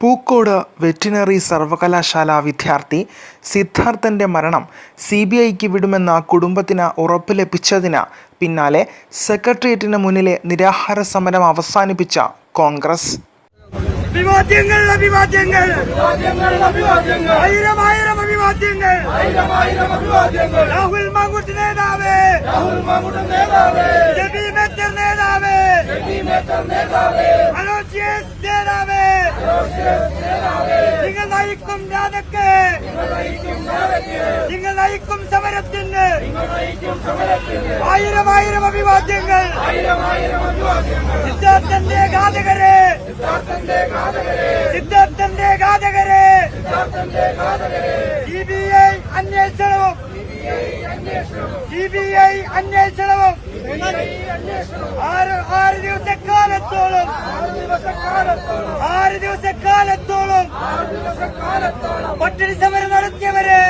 Pookode veterinary സർവകലാശാല വിദ്യാർത്ഥി സിദ്ധാർത്ഥന്റെ മരണം സി ബി ഐക്ക് വിടുമെന്ന കുടുംബത്തിന് ഉറപ്പ് ലഭിച്ചതിന് പിന്നാലെ സെക്രട്ടേറിയറ്റിന് മുന്നിലെ നിരാഹാര സമരം അവസാനിപ്പിച്ച കോൺഗ്രസ്. അഭിവാദ്യങ്ങൾ അഭിവാദ്യങ്ങൾ. അഭിവാദ്യങ്ങൾ. രാഹുൽ നേതാവ്. നിങ്ങൾ നയിക്കും രാധക്ക് നിങ്ങൾ നയിക്കും സമരത്തിന്. ആയിരം ആയിരം അഭിവാദ്യങ്ങൾ. സിദ്ധാർത്ഥന്റെ ഘാതകരെ. സിദ്ധാർത്ഥന്റെ ഘാതകരെ. സി ബി ഐ അന്വേഷണവും. സി ബി ഐ അന്വേഷണവും. ആറ് ദിവസക്കാലത്തോളം ആറ് ദിവസക്കാലത്തോളം. പട്ടിണി സമരം നടത്തിയവരെ.